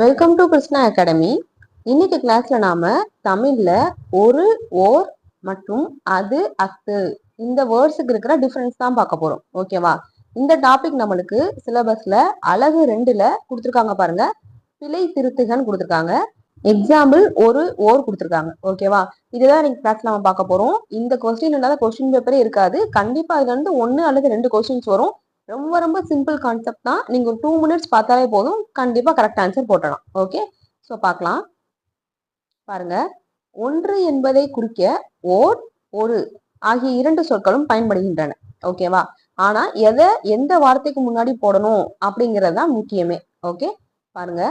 Welcome to Krishna academy இன்னைக்கு கிளாஸ்ல நாம தமிழ்ல ஒரு ஓர் மற்றும் அது அத்து. இந்த வேர்ட்ஸுக்கு இருக்கிற டிஃபரன்ஸ் தான் பார்க்க போறோம். ஓகேவா இந்த டாபிக் நம்மளுக்கு சிலபஸ்ல அழகு ரெண்டுல கொடுத்துருக்காங்க பாருங்க. பிழை திருத்துகன்னு கொடுத்துருக்காங்க. எக்ஸாம்பிள் ஒரு ஓர் கொடுத்துருக்காங்க. ஓகேவா இதுதான் இன்னைக்கு கிளாஸ்ல நம்ம பார்க்க போறோம். இந்த கொஸ்டின் இல்லாத கொஸ்டின் பேப்பரே இருக்காது. கண்டிப்பா இதுல இருந்து ஒன்னு அல்லது ரெண்டு கொஸ்டின்ஸ் வரும். ரொம்ப ரொம்ப சிம்பிள் கான்செப்ட் தான். நீங்க ஒரு டூ மினிட்ஸ் பார்த்தாலே போதும். கண்டிப்பா கரெக்ட் ஆன்சர் போட்டலாம் ஓகே ஸோ பார்க்கலாம். பாருங்க. ஒன்று என்பதை குறிக்க ஓர் ஒரு ஆகிய இரண்டு சொற்களும் பயன்படுகின்றன. ஓகேவா ஆனா எதை எந்த வார்த்தைக்கு முன்னாடி போடணும் அப்படிங்கிறது தான் முக்கியமே. ஓகே பாருங்க.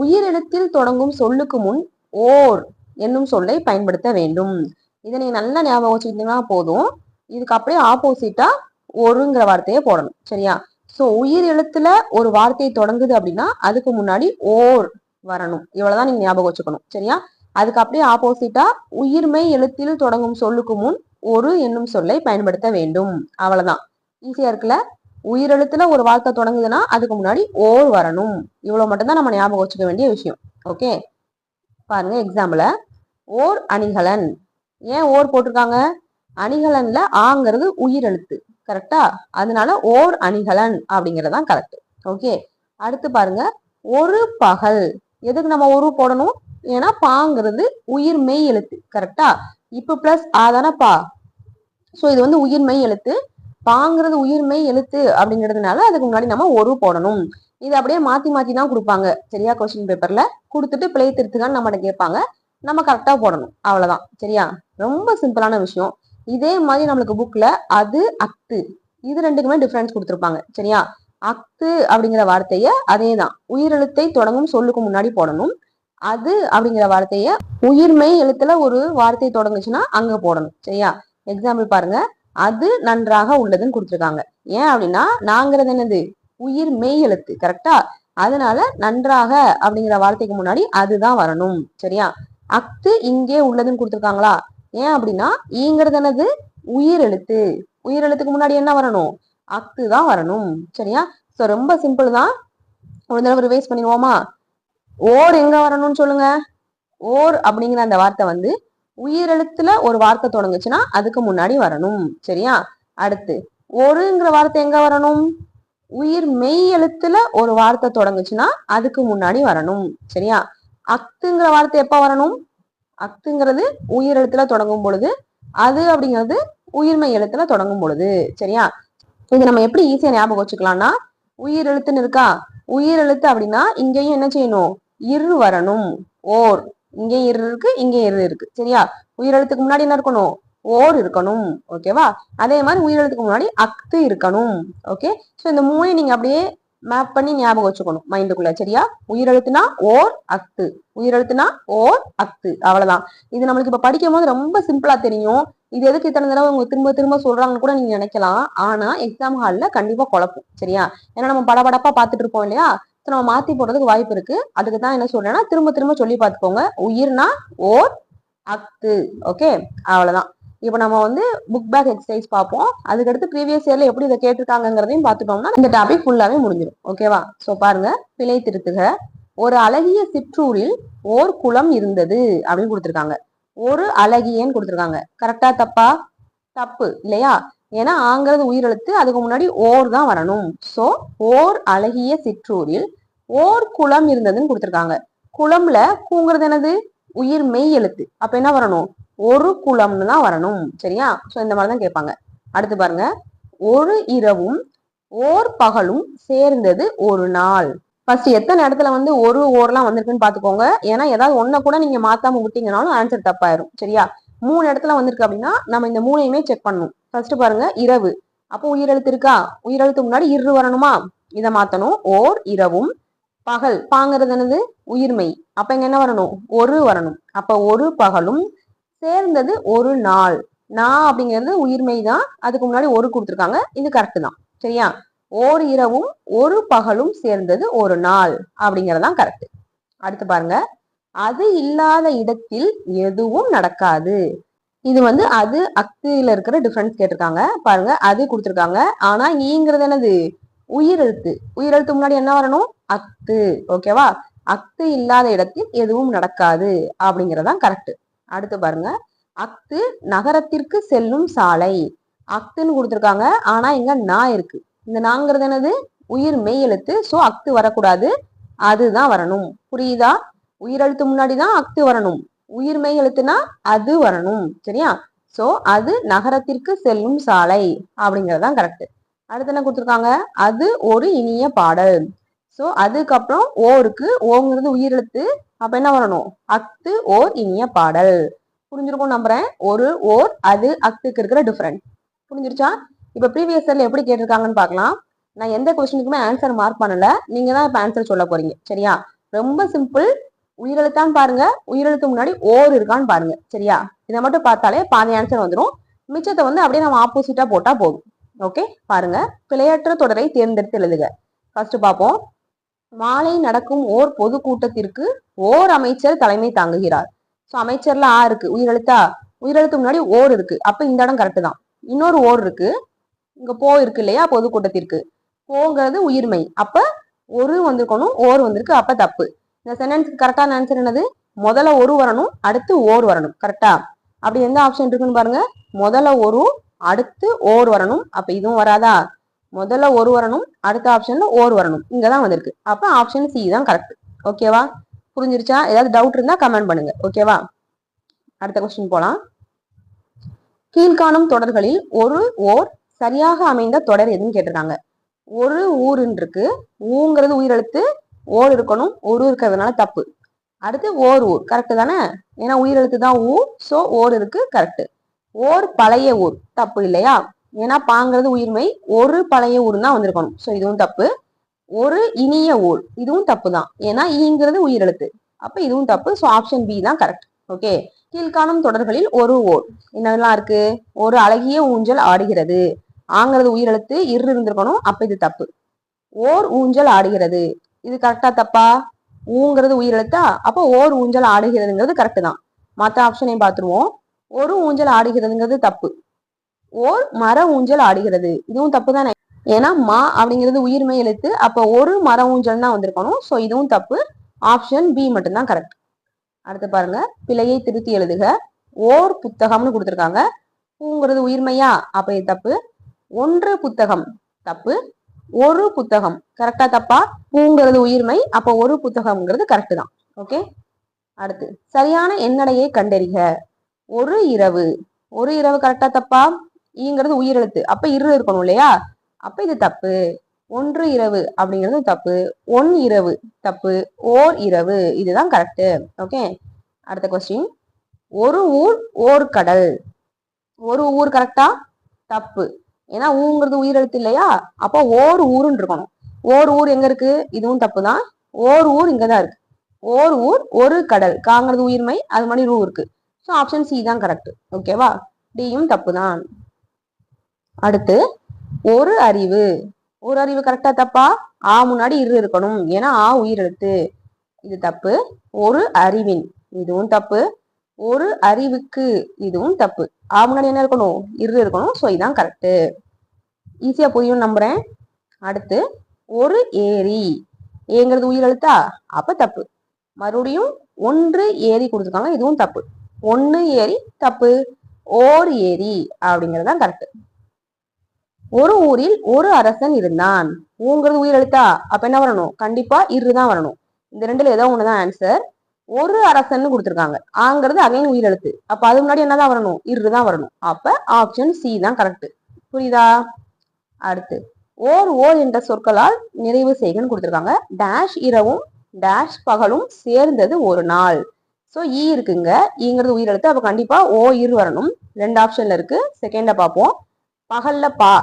உயிரெழுத்தில் தொடங்கும் சொல்லுக்கு முன் ஓர் என்னும் சொல்லை பயன்படுத்த வேண்டும். இதை நீங்க நல்லா ஞாபகம் வச்சுக்கிட்டீங்கன்னா போதும். இதுக்கு அப்படியே ஆப்போசிட்டா ஒருங்கிற வார்த்தையை போடணும் சரியா? சோ உயிர் எழுத்துல ஒரு வார்த்தை தொடங்குது அப்படின்னா அதுக்கு முன்னாடி ஓர் வரணும். இவ்வளவுதான் நீங்க ஞாபகம் வச்சுக்கணும் சரியா? அதுக்கு அப்படியே ஆப்போசிட்டா உயிர்மை எழுத்தில் தொடங்கும் சொல்லுக்கு முன் ஒரு என்னும் சொல்லை பயன்படுத்த வேண்டும். அவ்வளவுதான். ஈஸியா இருக்குல்ல? உயிரெழுத்துல ஒரு வார்த்தை தொடங்குதுன்னா அதுக்கு முன்னாடி ஓர் வரணும். இவ்வளவு மட்டும்தான் நம்ம ஞாபகம் வச்சுக்க வேண்டிய விஷயம் ஓகே? பாருங்க எக்ஸாம்பிள ஓர் அணிகலன். ஏன் ஓர் போட்டிருக்காங்க? அணிகலன்ல ஆங்கிறது உயிரெழுத்து கரெக்டா அதனால ஓர் அணிகலன் அப்படிங்கறதான் கரெக்ட் ஓகே அடுத்து பாருங்க. ஒரு பகல். எதுக்கு நம்ம ஒரு போடணும்? ஏன்னா பாங்கிறது உயிர் மெய் எழுத்து கரெக்டா இப்ப பிளஸ் ஆதான பா சோ இது வந்து உயிர் மெய் எழுத்து. பாங்கிறது உயிர் மெய் எழுத்து அப்படிங்கிறதுனால அதுக்கு முன்னாடி நம்ம ஒரு போடணும். இது அப்படியே மாத்தி மாத்தி தான் கொடுப்பாங்க. சரியா? கொஸ்டின் பேப்பர்ல கொடுத்துட்டு பிழை திருத்துக்கான்னு நம்மகிட்ட கேட்பாங்க. நம்ம கரெக்டா போடணும். அவ்வளவுதான். சரியா? ரொம்ப சிம்பிளான விஷயம். இதே மாதிரி நம்மளுக்கு புக்ல அது அக்து இது ரெண்டுக்குமே டிஃபரன்ஸ் கொடுத்துருப்பாங்க. சரியா? அக்து அப்படிங்கிற வார்த்தைய அதே தான் உயிரெழுத்தை தொடங்கும் சொல்லுக்கு முன்னாடி போடணும். அது அப்படிங்கிற வார்த்தைய உயிர்மை எழுத்துல ஒரு வார்த்தை தொடங்குச்சுன்னா அங்க போடணும். சரியா? எக்ஸாம்பிள் பாருங்க. அது நன்றாக உள்ளதுன்னு கொடுத்துருக்காங்க. ஏன் அப்படின்னா நாங்கிறது என்னது? உயிர் மெய் எழுத்து கரெக்டா அதனால நன்றாக அப்படிங்கிற வார்த்தைக்கு முன்னாடி அதுதான் வரணும். சரியா? அக்து இங்கே உள்ளதுன்னு கொடுத்துருக்காங்களா? ஏன் அப்படின்னா ஈங்கிறது என்னது? உயிர் எழுத்து உயிர் எழுத்துக்கு முன்னாடி என்ன வரணும்? அக்கு தான் வரணும். சரியா? சோ ரொம்ப சிம்பிள் தான். ஒரு தடவை ரிவைஸ் பண்ணிடுவோமா? ஓர் எங்க வரணும்னு சொல்லுங்க. ஓர் அப்படிங்கிற அந்த வார்த்தை வந்து உயிரெழுத்துல ஒரு வார்த்தை தொடங்குச்சுன்னா அதுக்கு முன்னாடி வரணும். சரியா? அடுத்து ஒருங்கிற வார்த்தை எங்க வரணும்? உயிர் மெய் எழுத்துல ஒரு வார்த்தை தொடங்குச்சுன்னா அதுக்கு முன்னாடி வரணும். சரியா? அத்துங்கிற வார்த்தை எப்ப வரணும்? அத்துங்கிறது உயிர் எழுத்துல தொடங்கும் பொழுது அது அப்படிங்கிறது உயிர்மை எழுத்துல தொடங்கும் பொழுது சரியா? இது நம்ம எப்படி ஈஸியா ஞாபகம் வச்சுக்கலாம்னா உயிர் எழுத்துன்னு இருக்கா? உயிர் எழுத்து அப்படின்னா இங்கேயும் என்ன செய்யணும்? இரு வரணும். ஓர். இங்கே இரு இருக்கு இங்கே இரு இருக்கு சரியா? உயிரெழுத்துக்கு முன்னாடி என்ன இருக்கணும்? ஓர் இருக்கணும் ஓகேவா அதே மாதிரி உயிரெழுத்துக்கு முன்னாடி அக்து இருக்கணும் ஓகே ஸோ இந்த மூணையும் நீங்க அப்படியே மேப் பண்ணி ஞாபகம் வச்சுக்கணும். மைண்டுக்குள்ள சரியா? உயிரெழுத்துனா ஓர் அத்து. உயிரெழுத்துனா ஓர் அத்து. அவ்வளவுதான். இது நம்மளுக்கு இப்ப படிக்கும் போது ரொம்ப சிம்பிளா தெரியும். இது எதுக்கு இத்தனை தடவை உங்க திரும்ப திரும்ப சொல்றாங்கன்னு கூட நீங்க நினைக்கலாம். ஆனா எக்ஸாம் ஹால்ல கண்டிப்பா குழப்பும் சரியா? ஏன்னா நம்ம படபடப்பா பாத்துட்டு இருப்போம் இல்லையா? நம்ம மாத்தி போடுறதுக்கு வாய்ப்பு இருக்கு. அதுக்கு தான் என்ன சொல்றேன்னா திரும்ப திரும்ப சொல்லி பார்த்துக்கோங்க. உயிர்னா ஓர் அத்து. ஓகே அவ்வளவுதான். இப்போ நம்ம வந்து புக் பேக் எக்ஸசைஸ் பார்ப்போம். அதுக்கடுத்து ப்ரீவியஸ் இயர்ல எப்படி இதை கேட்டிருக்காங்கிறதையும் பார்த்துட்டோம்னா இந்த டாபிக் ஃபுல்லாவே முடிஞ்சிடும். ஓகேவா ஸோ பாருங்க. பிழை திருத்துக. ஒரு அழகிய சிற்றூரில் ஓர் குளம் இருந்தது அப்படின்னு கொடுத்துருக்காங்க. ஒரு அழகியன்னு கொடுத்துருக்காங்க. கரெக்டா தப்பா? தப்பு. இல்லையா? ஏன்னா ஆங்கிறது உயிரெழுத்து. அதுக்கு முன்னாடி ஓர் தான் வரணும். ஸோ ஓர் அழகிய சிற்றூரில் ஓர் குளம் இருந்ததுன்னு கொடுத்துருக்காங்க. குளம்ல கூங்கிறது என்னது? உயிர் மெய் எழுத்து. அப்ப என்ன வரணும்? ஒரு குளம்னு தான் வரணும் சரியா? சோ இந்த மாதிரி தான் கேட்பாங்க. அடுத்து பாருங்க. ஒரு இரவும் ஓர் பகலும் சேர்ந்தது ஒரு நாள். ஃபர்ஸ்ட் எத்தனை இடத்துல வந்து ஒரு ஓர்லாம் வந்திருக்குன்னு பாத்துக்கோங்க ஏன்னா ஏதாவது ஒன்ன கூட நீங்க மாத்தாம விட்டீங்கனாலும் ஆன்சர் தப்பாயிரும் சரியா? மூணு இடத்துல வந்திருக்கு அப்படின்னா நம்ம இந்த மூணையுமே செக் பண்ணணும். ஃபர்ஸ்ட் பாருங்க இரவு. அப்போ உயிரெழுத்து இருக்கா? உயிரெழுத்து முன்னாடி இரு வரணுமா? இதை மாத்தணும். ஓர் இரவும் பகல். பாங்கிறது என்னது? உயிர்மை. அப்ப இங்க என்ன வரணும்? ஒரு வரணும். அப்ப ஒரு பகலும் சேர்ந்தது ஒரு நாள். நான் அப்படிங்கிறது உயிர்மை தான் அதுக்கு முன்னாடி ஒரு கொடுத்துருக்காங்க. இது கரெக்ட் தான். சரியா? ஓர் இரவும் ஒரு பகலும் சேர்ந்தது ஒரு நாள் அப்படிங்கறதான் கரெக்ட் அடுத்து பாருங்க. அது இல்லாத இடத்தில் எதுவும் நடக்காது. இது வந்து அது அக்தியில இருக்கிற டிஃபரன்ஸ் கேட்டிருக்காங்க. பாருங்க. அது கொடுத்துருக்காங்க. ஆனா ஈங்கிறது என்னது? உயிரெழுத்து. உயிரெழுத்து முன்னாடி என்ன வரணும்? அக்து ஓகேவா? அக்து இல்லாத இடத்தில் எதுவும் நடக்காது அப்படிங்கறதான் கரெக்ட் அடுத்து பாருங்க. அக்து நகரத்திற்கு செல்லும் சாலை. அக்துன்னு கொடுத்துருக்காங்க. ஆனா இங்க நா இருக்கு. இந்த நாங்கிறது என்னது? உயிர் மெய் எழுத்து. சோ அக்து வரக்கூடாது. அதுதான் வரணும். புரியுதா? உயிரெழுத்து முன்னாடி தான் அக்து வரணும். உயிர் மெய் எழுத்துனா அது வரணும். சரியா? சோ அது நகரத்திற்கு செல்லும் சாலை. அப்படிங்கறதான் கரெக்ட் அடுத்து என்ன கொடுத்துருக்காங்க? அது ஒரு இனிய பாடல். சோ அதுக்கப்புறம் ஓருக்கு ஓங்கிறது உயிரெழுத்து அப்ப என்ன வரணும்? அக்து ஓர் இனிய பாடல். புரிஞ்சிருக்கும் நம்புறேன். ஒரு ஓர் அது அக்துக்கு இருக்கிற டிஃப்ரெண்ட் புரிஞ்சிருச்சா? இப்ப ப்ரீவியஸ் எப்படி கேட்டிருக்காங்கன்னு பார்க்கலாம். நான் எந்த கொஸ்டினுக்குமே ஆன்சர் மார்க் பண்ணல. நீங்க தான் இப்ப ஆன்சர் சொல்ல போறீங்க. சரியா? ரொம்ப சிம்பிள் உயிரெழுத்தான்னு பாருங்க. உயிரெழுத்து முன்னாடி ஓர் இருக்கான்னு பாருங்க. சரியா? இதை மட்டும் பார்த்தாலே பாதி ஆன்சர் வந்துடும் மிச்சத்தை வந்து அப்படியே நம்ம ஆப்போசிட்டா போட்டா போதும். ஓகே பாருங்க. பிழையற்ற தொடரை தேர்ந்தெடுத்து எழுதுக. ஃபர்ஸ்ட் பார்ப்போம். மாலை நடக்கும் ஓர் பொதுக்கூட்டத்திற்கு ஓர் அமைச்சர் தலைமை தாங்குகிறார். ஸோ அமைச்சர்ல ஆ இருக்கு. உயிரெழுத்தா? உயிரெழுத்து முன்னாடி ஓர் இருக்கு. அப்ப இந்த இடம் கரெக்டு தான். இன்னொரு ஓர் இருக்கு. இங்க போ இருக்கு இல்லையா? பொதுக்கூட்டத்திற்கு போங்கிறது உயிர்மை. அப்ப ஒரு வந்திருக்கணும் ஓர் வந்திருக்கு. அப்ப தப்பு. இந்த சென்டென்ஸ்க்கு கரெக்டான ஆன்சர் என்னது? முதல்ல ஒரு வரணும் அடுத்து ஓர் வரணும். கரெக்டா அப்படி எந்த ஆப்ஷன் இருக்குன்னு பாருங்க. முதல்ல ஒரு அடுத்து ஓர் வரணும். அப்ப இதுவும் வராதா? முதல்ல ஒரு வரணும் அடுத்த ஆப்ஷன்ல ஓர் வரணும். இங்கதான் வந்திருக்கு. அப்ப ஆப்ஷன் சி தான் கரெக்ட் ஓகேவா புரிஞ்சிருச்சா? ஏதாவது டவுட் இருந்தா கமெண்ட் பண்ணுங்க. ஓகேவா அடுத்த கொஸ்டின் போலாம். கீழ்காணும் தொடர்களில் ஒரு ஓர் சரியாக அமைந்த தொடர் எதுன்னு கேட்டிருக்காங்க. ஒரு ஊருன்னு இருக்கு. ஊங்கிறது உயிரெழுத்து ஓர் இருக்கணும் ஒரு இருக்கிறதுனால தப்பு. அடுத்து ஓர் ஊர். கரெக்டு தானே? ஏன்னா உயிரெழுத்து தான் ஊ சோ ஓர் இருக்கு கரெக்ட் ஓர் பழைய ஊர். தப்பு இல்லையா? ஏன்னா பாங்கிறது உயிர்மை. ஒரு பழைய ஊர் தான் வந்திருக்கணும். ஸோ இதுவும் தப்பு. ஒரு இனிய ஊர். இதுவும் தப்பு தான் ஏன்னா ஈங்கிறது உயிரெழுத்து. அப்ப இதுவும் தப்பு. ஸோ ஆப்ஷன் பி தான் கரெக்ட் ஓகே கீழ்காணும் தொடர்களில் ஒரு ஓர். என்னெல்லாம் இருக்கு? ஒரு அழகிய ஊஞ்சல் ஆடுகிறது. ஆங்கிறது உயிரெழுத்து. இரு இருந்திருக்கணும். அப்ப இது தப்பு. ஓர் ஊஞ்சல் ஆடுகிறது. இது கரெக்டா தப்பா? ஊங்கிறது உயிரெழுத்தா? அப்போ ஓர் ஊஞ்சல் ஆடுகிறதுங்கிறது கரெக்ட் தான். மற்ற ஆப்ஷனையும் பார்த்துருவோம். ஒரு ஊஞ்சல் ஆடுகிறதுங்கிறது தப்பு. ஓர் மர ஊஞ்சல் ஆடுகிறது. இதுவும் தப்பு தானே ஏன்னா மா அப்படிங்கிறது உயிர்மை எழுத்து. அப்ப ஒரு மர ஊஞ்சல் தான் வந்திருக்கணும். ஸோ இதுவும் தப்பு. ஆப்ஷன் பி மட்டும்தான் கரெக்ட் அடுத்து பாருங்க. பிழையை திருத்தி எழுதுக. ஓர் புத்தகம்னு கொடுத்துருக்காங்க. பூங்கிறது உயிர்மையா? அப்ப இது தப்பு. ஒன்று புத்தகம் தப்பு. ஒரு புத்தகம் கரெக்டா தப்பா? பூங்கிறது உயிர்மை. அப்ப ஒரு புத்தகம்ங்கிறது கரெக்ட் தான். ஓகே அடுத்து சரியான எண்ணடையை கண்டறிக. ஒரு இரவு. ஒரு இரவு கரெக்டா தப்பா? ஈங்கிறது உயிரெழுத்து அப்ப இரு இருக்கணும் இல்லையா? அப்ப இது தப்பு. ஒன்று இரவு அப்படிங்கிறது தப்பு. ஒன் இரவு தப்பு. ஓர் இரவு. இதுதான் கரெக்டு ஓகே அடுத்த கொஸ்டின் ஒரு ஊர் ஓர் கடல். ஒரு ஊர் கரெக்டா தப்பு. ஏன்னா ஊங்கிறது உயிரெழுத்து இல்லையா? அப்போ ஓர் ஊருன்னு இருக்கணும். ஓர் ஊர் எங்க இருக்கு? இதுவும் தப்பு தான் ஓர் ஊர் இங்கதான் இருக்கு. ஓர் ஊர் ஒரு கடல். காங்கிறது உயிர்மை அது மாதிரி ரூ இருக்கு. ஸோ ஆப்ஷன் சி தான் கரெக்ட் ஓகேவா டியும் தப்பு தான் அடுத்து ஒரு அறிவு. ஒரு அறிவு கரெக்டா தப்பா? ஆ முன்னாடி இரு இருக்கணும். ஏன்னா ஆ உயிரெழுத்து இது தப்பு. ஒரு அறிவின். இதுவும் தப்பு. ஒரு அறிவுக்கு இதுவும் தப்பு. ஆ முன்னாடி என்ன இருக்கணும்? இரு இருக்கணும். ஸோ இதுதான் கரெக்டு ஈஸியா புரியும் நம்புறேன். அடுத்து ஒரு ஏரி. ஏங்கிறது உயிரெழுத்தா அப்ப தப்பு. மறுபடியும் ஒன்று ஏரி கொடுத்துருக்காங்க. இதுவும் தப்பு. ஒன்று ஏரி தப்பு. ஓர் ஏரி அப்படிங்கிறது தான் கரெக்ட் ஒரு ஊரில் ஒரு அரசன் இருந்தான். ஊங்கிறது உயிரெழுத்தா? அப்ப என்ன வரணும்? கண்டிப்பா இரு தான் வரணும். இந்த ரெண்டுல ஏதோ ஒண்ணுதான் ஆன்சர் ஒரு அரசன் கொடுத்துருக்காங்க. ஆங்கிறது அகைன் உயிரெழுத்து. அப்ப அது முன்னாடி என்னதான் வரணும்? இரு தான் வரணும். அப்ப ஆப்ஷன் சி தான் கரெக்ட் புரியுதா? அடுத்து ஓர் ஓர் என்ற சொற்களால் நிறைவு செய்கன்னு கொடுத்துருக்காங்க. டேஷ் இரவும் டேஷ் பகலும் சேர்ந்தது ஒரு நாள். ஸோ ஈ e இருக்குங்க. ஈங்கிறது உயிரெழுத்து. அப்போ கண்டிப்பாக ஓ இரு வரணும். ரெண்டு ஆப்ஷனில் இருக்குது செகண்டை பார்ப்போம். பகல்ல பா.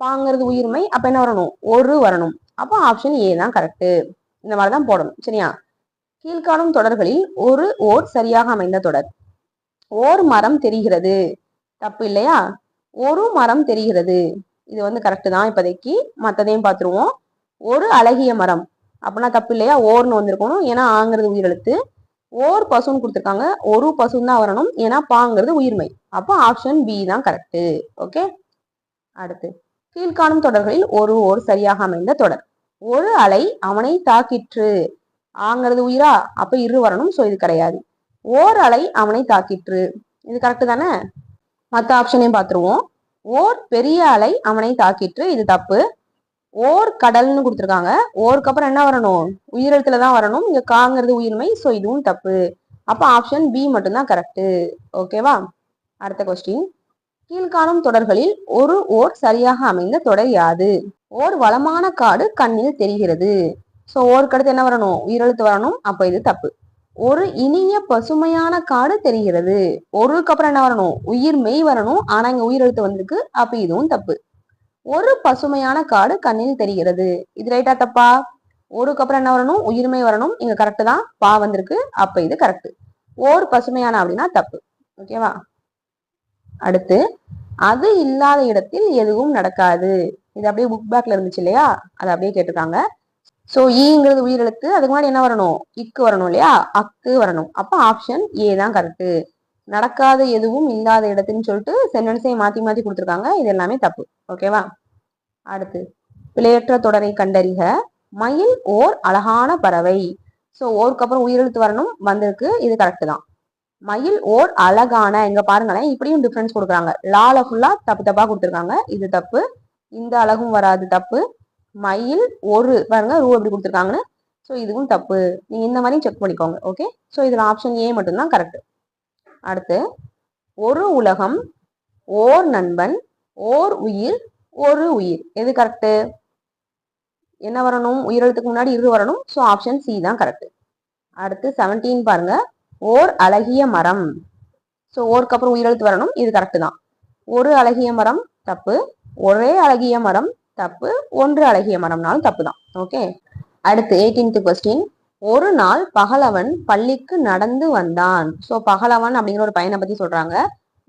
பாங்கிறது உயிர்மை அப்ப என்ன வரணும்? ஒரு வரணும். அப்போ ஆப்ஷன் ஏ தான் கரெக்டு இந்த மாதிரி தான் போடணும். சரியா? கீழ்காணும் தொடர்களில் ஒரு ஓர் சரியாக அமைந்த தொடர். ஓர் மரம் தெரிகிறது. தப்பு இல்லையா? ஒரு மரம் தெரிகிறது. இது வந்து கரெக்டு தான் இப்போதைக்கு. மற்றதையும் பார்த்துருவோம். ஒரு அழகிய மரம். அப்படின்னா தப்பு இல்லையா? ஓர்னு வந்திருக்கணும். ஏன்னா ஆங்கிறது உயிரெழுத்து. ஓர் பசுன்னு கொடுத்துருக்காங்க. ஒரு பசுன்னு தான் வரணும். ஏன்னா பாங்கிறது உயிர்மை. அப்போ ஆப்ஷன் பி தான் கரெக்டு ஓகே அடுத்து. கீழ்காணும் தொடர்களில் ஒரு ஓர் சரியாக அமைந்த தொடர். ஒரு அலை அவனை தாக்கிற்று. ஆங்கிறது உயிரா? அப்ப இரு வரணும் ஸோ இது கிடையாது ஓர் அலை அவனை தாக்கிற்று. இது கரெக்டு தானே? மற்ற ஆப்ஷனையும் பார்த்துருவோம். ஓர் பெரிய அலை அவனை தாக்கிற்று. இது தப்பு. ஓர் கடல்னு கொடுத்துருக்காங்க. ஓருக்கு அப்புறம் என்ன வரணும்? உயிரெழுத்துல தான் வரணும். இங்க காங்கிறது உயிர்மை ஸோ இதுவும் தப்பு. அப்ப ஆப்ஷன் பி மட்டும்தான் கரெக்டு ஓகேவா? அடுத்த கொஸ்டின் கீழ்காணும் தொடர்களில் ஒரு ஓர் சரியாக அமைந்த தொடர் யாது. ஓர் வளமான காடு கண்ணில் தெரிகிறது. ஸோ ஓருக்கு அடுத்து என்ன வரணும்? உயிரெழுத்து வரணும். அப்ப இது தப்பு. ஒரு இனிய பசுமையான காடு தெரிகிறது. ஒருக்கு அப்புறம் என்ன வரணும்? உயிர் மெய் வரணும். ஆனா இங்க உயிரெழுத்து வந்திருக்கு. அப்ப இதுவும் தப்பு. ஒரு பசுமையான காடு கண்ணில் தெரிகிறது. இது ரைட்டா தப்பா? ஒருக்கு அப்புறம் என்ன வரணும்? உயிர்மை வரணும். இங்க கரெக்டு தான். பா வந்திருக்கு. அப்ப இது கரெக்ட் ஓர் பசுமையான அப்படின்னா தப்பு. ஓகேவா அடுத்து அது இல்லாத இடத்தில் எதுவும் நடக்காது. இது அப்படியே புக் பேக்ல இருந்துச்சு இல்லையா? அதை அப்படியே கேட்டிருக்காங்க. ஸோ ஈங்கிறது e உயிரெழுத்து. அதுக்கு முன்னாடி என்ன வரணும்? இக்கு வரணும் இல்லையா? அக்கு வரணும். அப்ப ஆப்ஷன் ஏ தான் கரெக்ட் நடக்காத எதுவும் இல்லாத இடத்துன்னு சொல்லிட்டு சென்டென்ஸையும் மாத்தி மாத்தி கொடுத்துருக்காங்க. இது எல்லாமே தப்பு. ஓகேவா அடுத்து பிழையற்ற தொடரை கண்டறிக. மயில் ஓர் அழகான பறவை. ஸோ ஓருக்கு அப்புறம் உயிரெழுத்து வரணும். வந்திருக்கு. இது கரெக்ட் தான். மயில் ஓர் அழகான இங்க பாருங்களேன் இப்படியும் டிஃபரன்ஸ் கொடுக்குறாங்க. லால ஃபுல்லா தப்பு தப்பா கொடுத்துருக்காங்க. இது தப்பு. இந்த அழகும் வராது தப்பு. மயில் ஒரு பாருங்க ரூ எப்படி கொடுத்துருக்காங்கன்னு. ஸோ இதுவும் தப்பு. நீங்க இந்த மாதிரி செக் பண்ணிக்கோங்க ஓகே ஸோ இதுல ஆப்ஷன் ஏ மட்டும்தான் கரெக்ட் அடுத்து ஒரு உலகம் ஓர் நண்பன் ஓர் உயிர் ஒரு உயிர். எது கரெக்டு என்ன வரணும்? உயிரெழுத்துக்கு முன்னாடி இரு வரணும். ஸோ ஆப்ஷன் சி தான் கரெக்ட் அடுத்து செவன்டீன் பாருங்க. ஓர் அழகிய மரம். ஸோ ஓருக்கு அப்புறம் உயிரெழுத்து வரணும். இது கரெக்ட் தான். ஒரு அழகிய மரம் தப்பு. ஒரே அழகிய மரம் தப்பு. ஒன்று அழகிய மரம்னாலும் தப்பு தான். ஓகே அடுத்து எயிட்டீன்த் கொஸ்டின் ஒரு நாள் பகலவன் பள்ளிக்கு நடந்து வந்தான். ஸோ பகலவன் அப்படிங்கிற ஒரு பையனை பத்தி சொல்றாங்க.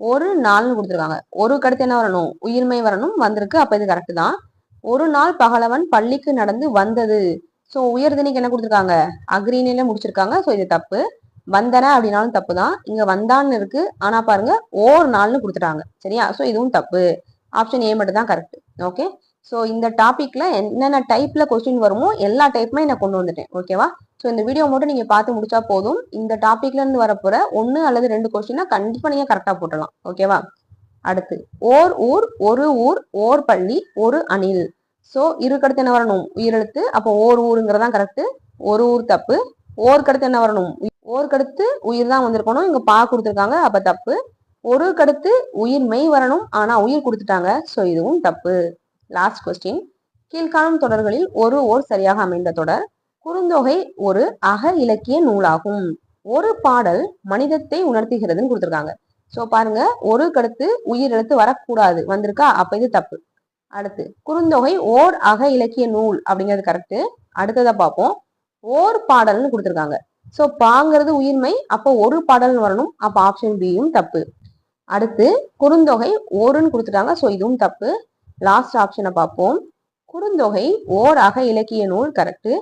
ஒரு நாள்னு கொடுத்துருக்காங்க. ஒரு கடுத்து என்ன வரணும்? உயிர்மை வரணும். வந்திருக்கு. அப்ப இது கரெக்ட் தான். ஒரு நாள் பகலவன் பள்ளிக்கு நடந்து வந்தது. ஸோ உயர்தினிக்கு என்ன கொடுத்துருக்காங்க? அக்ரீனில முடிச்சிருக்காங்க. ஸோ இது தப்பு. வந்தன அப்படின்னாலும் தப்பு தான் இங்க வந்தான்னு இருக்கு. ஆனா பாருங்க ஓர் நாள்னு கொடுத்துட்டாங்க. சரியா? ஸோ இதுவும் தப்பு. ஆப்ஷன் ஏ மட்டும் தான் கரெக்ட் ஓகே ஸோ இந்த டாபிக்ல என்னென்ன டைப்ல கொஸ்டின் வருமோ எல்லா டைப்புமே நான் கொண்டு வந்துட்டேன். ஓகேவா ஸோ இந்த வீடியோ மட்டும் நீங்க பார்த்து முடிச்சா போதும். இந்த டாபிக்ல இருந்து வரப்போற ஒன்னு அல்லது ரெண்டு கொஸ்டினா கண்டிப்பா நீங்க கரெக்டா போட்டலாம் ஓகேவா அடுத்து ஓர் ஊர் ஒரு ஊர் ஓர் பள்ளி ஒரு அணில். ஸோ இருக்கடுத்து என்ன வரணும்? உயிரெழுத்து. அப்போ ஓர் ஊருங்கிறதான் கரெக்ட் ஒரு ஊர் தப்பு. ஓர்க்கடுத்து என்ன வரணும்? ஓர்க்கடுத்து உயிர் தான் வந்திருக்கணும். இங்க பா கொடுத்துருக்காங்க. அப்ப தப்பு. ஒரு கடுத்து உயிர் மெய் வரணும். ஆனா உயிர் கொடுத்துட்டாங்க. ஸோ இதுவும் தப்பு. லாஸ்ட் கொஸ்டின் கீழ்காணும் தொடர்களில் ஒரு ஓர் சரியாக அமைந்த தொடர். குறுந்தொகை ஒரு அக இலக்கிய நூலாகும். ஒரு பாடல் மனிதத்தை உணர்த்துகிறதுன்னு கொடுத்துருக்காங்க. ஸோ பாருங்க. ஒரு கடுத்து உயிர் எழுத்து வரக்கூடாது. வந்திருக்கா? அப்ப இது தப்பு. அடுத்து. குறுந்தொகை ஓர் அக இலக்கிய நூல் அப்படிங்கிறது கரெக்ட் அடுத்ததை பார்ப்போம். ஓர் பாடல்னு கொடுத்துருக்காங்க. ஸோ பாங்கிறது உயிர்மை அப்போ ஒரு பாடல்னு வரணும். அப்போ ஆப்ஷன் பியும் தப்பு. அடுத்து குறுந்தொகை ஓருன்னு கொடுத்துட்டாங்க. ஸோ இதுவும் தப்பு. லாஸ்ட் ஆப்ஷனை பார்ப்போம். குறுந்தொகை ஓராக இலக்கிய நூல் கரெக்ட்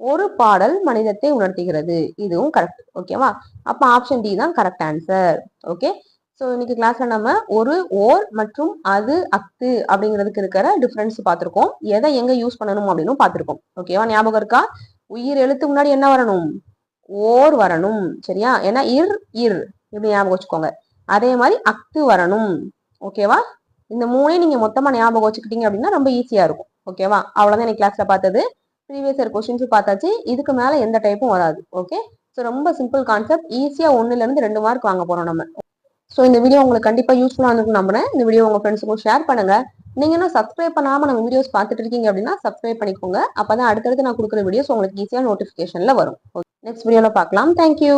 ஒரு பாடல் மனிதத்தை உணர்த்துகிறது. இதுவும் கரெக்ட் ஓகேவா அப்ப ஆப்ஷன் டி தான் கரெக்ட் ஆன்சர் ஓகே ஸோ இன்னைக்கு கிளாஸ்ல நம்ம ஒரு ஓர் மற்றும் அது அத்து அப்படிங்கிறதுக்கு இருக்கிற டிஃபரன்ஸ் பார்த்துருக்கோம். எதை எங்க யூஸ் பண்ணணும் அப்படின்னு பார்த்துருக்கோம். ஓகேவா ஞாபகம் இருக்கா? உயிர் எழுத்து முன்னாடி என்ன வரணும்? ஓர் வரணும் சரியா? ஏன்னா இர் இர் இப்படி ஞாபகம் வச்சுக்கோங்க. அதே மாதிரி அக்து வரணும் ஓகேவா இந்த மூணையும் நீங்க மொத்தமா ஞாபகம் வச்சுக்கிட்டீங்க அப்படின்னா ரொம்ப ஈஸியா இருக்கும் ஓகேவா அவ்வளவுதான் எனக்கு கிளாஸ்ல பார்த்தது. ப்ரீவியஸ் இயர் கொஸ்டின்ஸும் பார்த்தாச்சு. இதுக்கு மேல எந்த டைப்பும் வராது ஓகே ஸோ ரொம்ப சிம்பிள் கான்செப்ட் ஈஸியா ஒன்னுல இருந்து ரெண்டு மார்க் வாங்க போறோம் நம்ம. ஸோ இந்த வீடியோ உங்களுக்கு கண்டிப்பா யூஸ்ஃபுல்லா இருக்கு நம்புறேன். இந்த வீடியோ உங்க ஃப்ரெண்ட்ஸுக்கும் ஷேர் பண்ணுங்க. நீங்க என்ன சப்ஸ்கிரைப் பண்ணாம நம்ம வீடியோஸ் பார்த்துட்டு இருக்கீங்க அப்படின்னா சப்ஸ்கிரைப் பண்ணிக்கோங்க. அப்பதான் அடுத்தடுத்து நான் கொடுக்குற வீடியோஸ் உங்களுக்கு ஈஸியா நோட்டிபிகேஷன்ல வரும். நெக்ஸ்ட் வீடியோல பார்க்கலாம். தேங்க்யூ